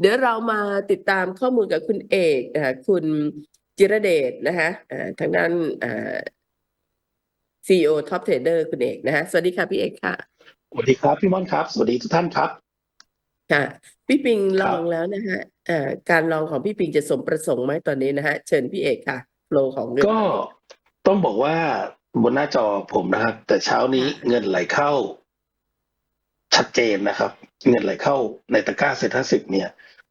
เดี๋ยวเรามาติดตามข้อมูลกับคุณเอกเอ่อคุณจิรเดชนะคะเอ่อทางด้านเอ่อ CEO Top Trader คุณเอกนะคะสวัสดีค่ะพี่เอกค่ะ สวัสดีครับพี่ม่อนครับ สวัสดีทุกท่านครับ ค่ะ พี่ปิงลครับองแล้วนะฮะเอ่อการลองของพี่ปิงจะสมประสงค์ไหมตอนนี้นะฮะเชิญพี่เอกค่ะโฟลของเรื่องก็ต้องบอกว่าบนหน้าจอผมนะครับ แต่เช้านี้เงินไหลเข้า ชัดเจนนะครับ เงินไหลเข้าในตะกร้าเซ็นทรัลสิบเนี่ย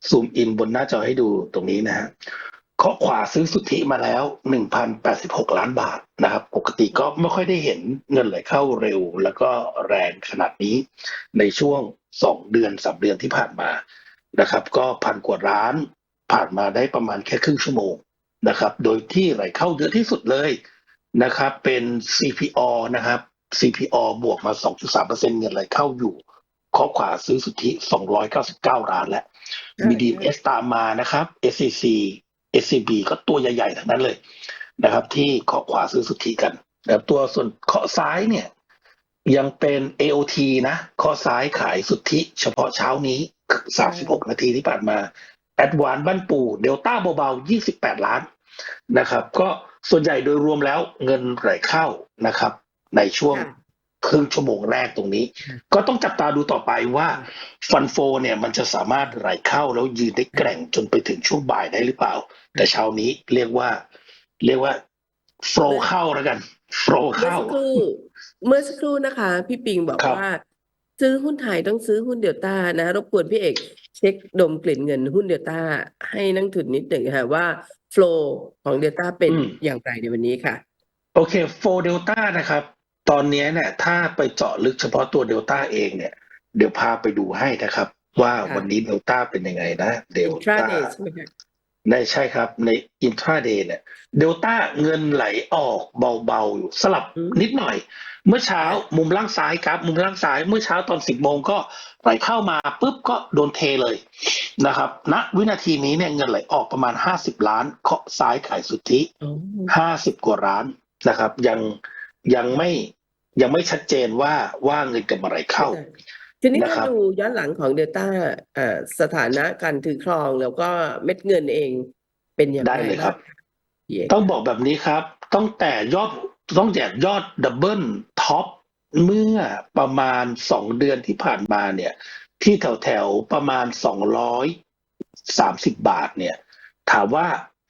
ซูมอินบนหน้าจอให้ดูตรงนี้นะฮะเคาะขวาซื้อสุทธิมาแล้วหนึ่งพันแปดสิบหกล้านบาทนะครับ ปกติก็ไม่ค่อยได้เห็นเงินไหลเข้าเร็ว แล้วก็แรงขนาดนี้ในช่วงสองเดือนสามเดือนที่ผ่านมานะครับ ก็พันกว่าล้านผ่านมาได้ประมาณแค่ครึ่งชั่วโมงนะครับ โดยที่ไหลเข้าเยอะที่สุดเลยนะครับ เป็น CPO นะครับ CPO บวกมา 2.3%เงินไหลเข้าอยู่ ข้อขวาซื้อสุทธิ 299 ล้านแล้วมีดีเอสตามมานะครับ SCC SCB ก็ตัวใหญ่ๆ ทั้งนั้นเลยนะครับ ที่เคาะขวาซื้อสุทธิกันนะครับตัวส่วนเคาะซ้ายเนี่ย ยังเป็น AOT นะเคาะซ้ายขายสุทธิ เฉพาะเช้านี้ 36 นาทีที่ผ่านมาแอดวานบ้านปู่เดลต้าเบาๆ 28 ล้านนะครับ ก็ส่วนใหญ่โดยรวมแล้วเงินไหลเข้านะครับ ในช่วงค่ะค รึ่งชั่วโมงแรกตรงนี้ค่ะก็ต้องจับตาดูต่อไปว่าฟันโฟเนี่ยมันจะสามารถไหลเข้าแล้วยืนได้แกร่งจนไปถึงช่วงบ่ายได้หรือเปล่า แต่เช้านี้เรียกว่า เรียกว่าโฟลเข้าแล้วกันโฟลเมื่อเข้าสักครู่เมื่อสักครู่นะคะ พี่ปิงบอกครับว่า ซื้อหุ้นไทยต้องซื้อหุ้นเดลต้านะรบกวนพี่เอกเช็คดมกลิ่นเงินหุ้นเดลต้าให้นักทุนนิดหนึ่งค่ะว่าโฟลของเดลต้าเป็นอย่างไรในวันนี้ค่ะ โอเคโฟเดลต้านะครับ ตอนนี้เนี่ยถ้าไปเจาะลึกเฉพาะตัวเดลต้าเองเนี่ยเดี๋ยวพาไปดูให้นะครับ ว่าค่ะวันนี้เดลต้าเป็นยังไงนะเดล intraday ต้าใช่ไหมคะในใช่ครับในอินทราเดย์เนี่ยเดลต้าเงินไหลออกเบาๆอยู่สลับนิดหน่อย เมื่อเช้ามุมล่างซ้ายครับ มุมล่างซ้ายเมื่อเช้าตอนสิบโมงก็ไหลเข้ามาปุ๊บก็โดนเทเลยนะครับณวินาทีนี้เนี่ยเงินไหลออกประมาณห้าสิบล้านเคาะซ้ายขายสุทธิอ๋อห้าสิบกว่าล้านนะครับ ยังยังไม่ ยังไม่ชัดเจนว่าว่าเงินจะมาไหลเข้า ทีนี้นะถ้าครับดูย้อนหลังของเดลต้าสถานะการถือครองแล้วก็เม็ดเงินเองเป็นอย่างได้ไรเลยครับางพี่เอกต้องบอกแบบนี้ครับต้องแต่ยอดต้องแจกยอดดับเบิลท็อปเมื่อประมาณสองเดือนที่ผ่านมาเนี่ย ที่แถวแถวๆประมาณสองร้อยสามสิบบาทเนี่ย ถามว่า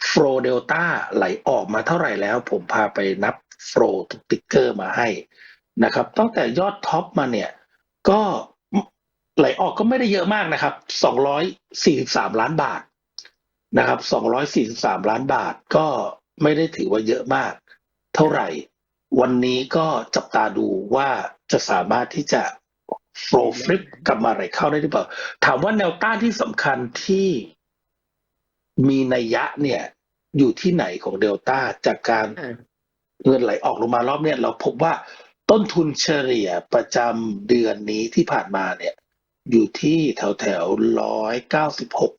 โฟลเดลต้าไหลออกมาเท่าไหร่แล้ว ผมพาไปนับโฟลทุกติ๊กเกอร์มาให้ นะครับ ตั้งแต่ยอดท็อปมาเนี่ย ก็ไหลออกก็ไม่ได้เยอะมากนะครับสองร้อยสี่สิบสามล้านบาทนะครับ 243 ล้านบาทก็ไม่ได้ถือว่าเยอะมาก เท่าไหร่ วันนี้ก็จับตาดูว่าจะสามารถที่จะโฟลฟลิปกลับมาไหลเข้าได้หรือเปล่า ถามว่าแนวต้านที่สำคัญที่มีนัยยะเนี่ยอยู่ที่ไหนของเดลต้าจากการอ่าเงินไหลออกลงมารอบเนี่ยเราพบว่า ต้นทุนเฉลี่ยประจำเดือนนี้ที่ผ่านมาเนี่ยอยู่ที่แถวแถวร้อยเก้าสิบหก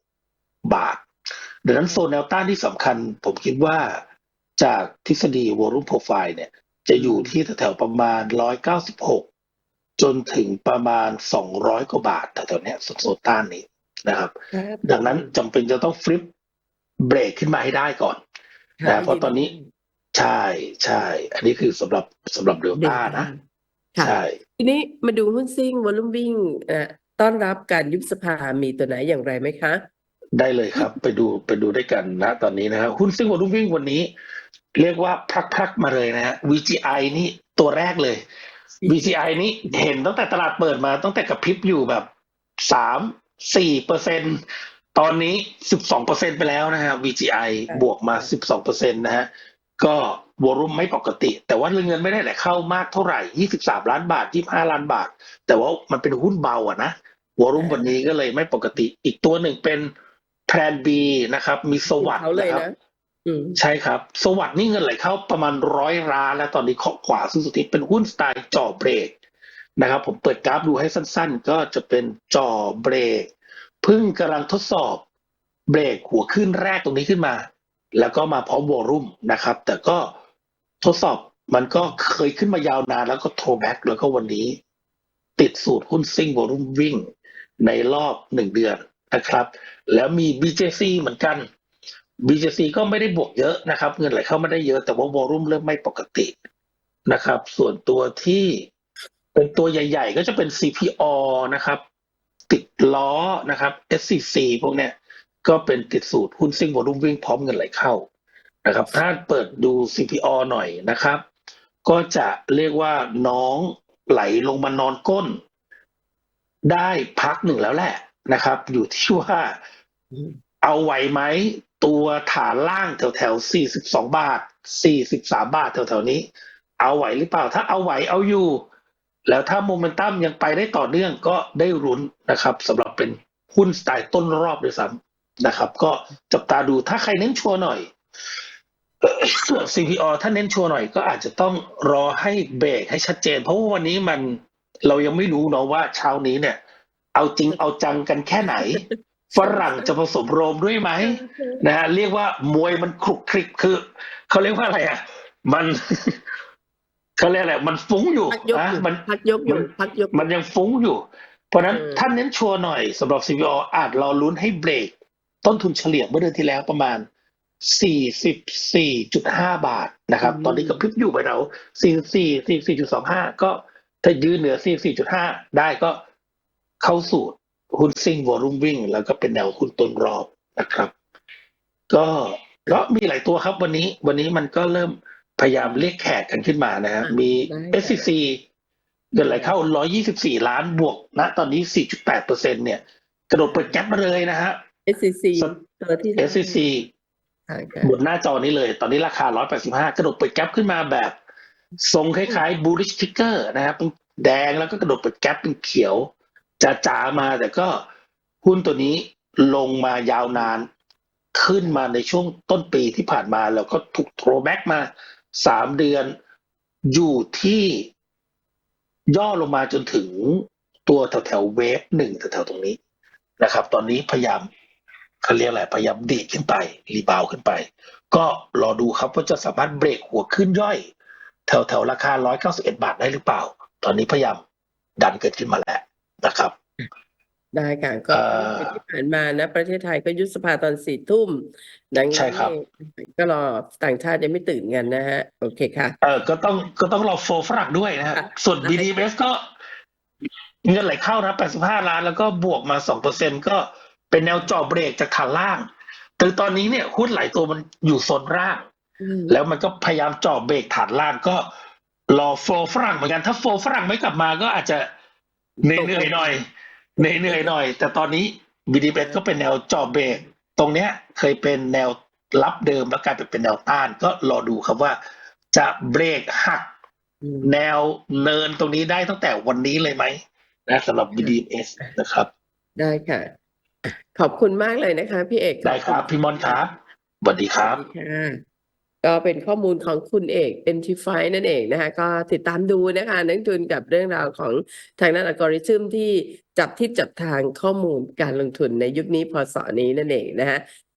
บาท ดังนั้นโซนแนวต้านที่สำคัญ ผมคิดว่าจากทฤษฎีวอลุ่มโปรไฟล์เนี่ยจะอยู่ที่แถวๆประมาณร้อยเก้าสิบหกจนถึงประมาณสองร้อยกว่าบาทแถวๆเนี้ยโซนต้านนี้นะครับครับ ดังนั้นจำเป็นจะต้องฟลิปเบรกขึ้นมาให้ได้ก่อนนะเพราะตอนนี้ ใช่ใช่ อันนี้คือสำหรับสำหรับเดลต้านะ ค่ะ ใช่ ทีนี้มาดูหุ้นซิ่งวอลุ่มวิ่งเอ่อต้อนรับการยุบสภามีตัวไหนอย่างไรไหมคะ ได้เลยครับ ไปดูไปดูด้วยกันนะ ตอนนี้นะครับหุ้นซึ่งวอลุ่มวิ่งวันนี้ เรียกว่าพลักๆมาเลยนะฮะ VGI นี่ตัวแรกเลย VGI นี่เห็นตั้งแต่ตลาดเปิดมาตั้งแต่กระพริบอยู่แบบสามสี่เปอร์เซ็นตอนนี้สิบสองเปอร์เซ็นไปแล้วนะฮะ VGI ค่ะบวกมาสิบสองเปอร์เซ็นนะฮะ ก็วอลุ่มไม่ปกติ แต่ว่าเงินไม่ได้ไหลเข้ามากเท่าไหร่ยี่สิบสามล้านบาทยี่ห้าล้านบาท แต่ว่ามันเป็นหุ้นเบาอะนะวอลุ่มวันนี้ก็เลยไม่ปกติ อีกตัวหนึ่งเป็นแพลน B นะครับ มีสวัสด์เขาเลยนะครับนะอืมใช่ครับ สวัสด์นี่เงินไหลเข้าประมาณร้อยล้าน แล้วตอนนี้เคาะขวาซื้อสุทธิเป็นหุ้นสไตล์จ่อเบรกนะครับ ผมเปิดกราฟดูให้สั้นๆ ก็จะเป็นจ่อเบรกเพิ่งกำลังทดสอบเบรกหัวขึ้นแรกตรงนี้ขึ้นมา แล้วก็มาพร้อมวอลุ่มนะครับ แต่ก็ทดสอบมันก็เคยขึ้นมายาวนานแล้วก็โทรแบ็กแล้วก็วันนี้ ติดสูตรหุ้นซิ่งวอลุ่มวิ่งในรอบหนึ่งเดือนนะครับ แล้วมี BJC เหมือนกัน BJC ก็ไม่ได้บวกเยอะนะครับ เงินไหลเข้าไม่ได้เยอะแต่ว่าวอลุ่มเริ่มไม่ปกตินะครับ ส่วนตัวที่เป็นตัวใหญ่ ๆ ก็จะเป็น CPO นะครับ ติดล้อนะครับ SCC พวกเนี้ย ก็เป็นติดสูตรหุ้นซิ่งวอลุ่มวิ่งพร้อมเงินไหลเข้านะครับ ถ้าเปิดดู CPO หน่อยนะครับ ก็จะเรียกว่าน้องไหลลงมานอนก้น ได้พักหนึ่งแล้วแหละนะครับ อยู่ที่ว่าเอาไหวไหมตัวฐานล่างแถวแถวสี่สิบสองบาทสี่สิบสามบาทแถวแถวนี้ เอาไหวหรือเปล่า ถ้าเอาไหวเอาอยู่ แล้วถ้าโมเมนตัมยังไปได้ต่อเนื่องก็ได้รุ้นนะครับสำหรับเป็นหุ้นสไตล์ต้นรอบด้วยซ้ำ นะครับ ก็จับตาดูถ้าใครเน้นชัวร์หน่อย CPO ถ้าเน้นชัวร์หน่อยก็อาจจะต้องรอให้เบรกให้ชัดเจน เพราะว่าวันนี้มันเรายังไม่รู้เนาะว่าเช้านี้เนี่ย เอาจริงเอาจังกันแค่ไหน ฝรั่งจะผสมโรมด้วยไหมนะฮะเรียกว่ามวยมันคลุกคลิกคือเขาเรียกว่าอะไรอะ มันเขาเรียกอะไรมันฟุ้งอยู่พักยกนะอยู่มันพักยกอยู่มันพักยกมันยังฟุ้งอยู่ เพราะฉะนั้นเออถ้าเน้นชัวร์หน่อยสำหรับ CPO อาจรอลุ้นให้เบรก ต้นทุนเฉลี่ยเมื่อเดือนที่แล้วประมาณ 44.5 บาทนะครับ ตอนนี้กับพริบอยู่ไปเรา44 44.25 ก็ถ้ายืนเหนือ 44.5 ได้ก็เข้าสู่หุ้นซิ่งวอลุ่มวิ่ง แล้วก็เป็นแนวหุ้นต้นรอบนะครับ ก็ก็มีหลายตัวครับวันนี้ วันนี้มันก็เริ่มพยายามเรียกแขกกันขึ้นมานะฮะอะมีได้ SCC เงินไหลเข้า 124 ล้านบวกณตอนนี้ 4.8เปอร์เซ็นเนี่ย กระโดดเปิดแก๊ปมาเลยนะฮะ SCC ตัวที่ SCC ค่ะค่ะบนหน้าจอนี้เลย ตอนนี้ราคา 185 กระโดดเปิดแก๊ปขึ้นมาแบบทรงคล้ายๆ bullish ticker นะครับเป็นแดงแล้วก็กระโดดเปิดแก๊ปเป็นเขียวจ๋าๆมาแต่ก็หุ้นตัวนี้ลงมายาวนานขึ้นมาในช่วงต้นปีที่ผ่านมาแล้วก็ถูกโทรแบ็กมาสามเดือน อยู่ที่ย่อลงมาจนถึงตัวแถวแถวๆเวฟหนึ่งแถวๆตรงนี้นะครับ ตอนนี้พยายาม เขาเรียกอะไรพยายามดีดขึ้นไป รีบาวขึ้นไป ก็รอดูครับว่าจะสามารถเบรกหัวขึ้นย่อย แถวแถวๆราคา 191 บาทได้หรือเปล่า ตอนนี้พยายามดันเกิดขึ้นมาแล้วนะครับ ได้ค่ะก็เอ่อที่ผ่านมานะ ประเทศไทยก็ยุบสภาตอนสี่ทุ่มดังใช่นั้นครับเนี่ยก็รอต่างชาติยังไม่ตื่นกันนะฮะ โอเคค่ะ เออก็ต้องก็ต้องรอโฟลฝรั่งด้วยนะครับค่ะส่วนได้ BDMs ก็เงินไหลเข้านะ 85 ล้าน แล้วก็บวกมา 2%ก็ เป็นแนวจ่อเบรกจากฐานล่างแต่ตอนนี้เนี่ยหุ้นหลายตัวมันอยู่โซนล่างอืมแล้วมันก็พยายามจ่อเบรกฐานล่างก็รอโฟลฝรั่งเหมือนกันถ้าโฟลฝรั่งไม่กลับมาก็อาจจะเหนื่อยๆหน่อยเหนื่อยๆหน่อย แต่ตอนนี้ BDMs ก็เป็นแนวจ่อเบรกตรงเนี้ยเคยเป็นแนวรับเดิมแล้วกลายเป็นเป็นแนวต้าน ก็รอดูครับว่า จะเบรกหักอืมแนวเนินตรงนี้ได้ตั้งแต่วันนี้เลยไหมนะสำหรับ BDMs นะครับ ได้ค่ะ ขอบคุณมากเลยนะคะ พี่เอกได้ครับพี่มอนครับสวัสดีครับสวัสดีค่ะก็เป็นข้อมูลของคุณเอก n t f y นั่นเองนะคะก็ติดตามดูนะคะนักลงทุนกับเรื่องราวของทางด้านอัลกอริทึมที่จับทิศจับทางข้อมูลการลงทุนในยุคนี้พศนี้นั่นเองนะคะ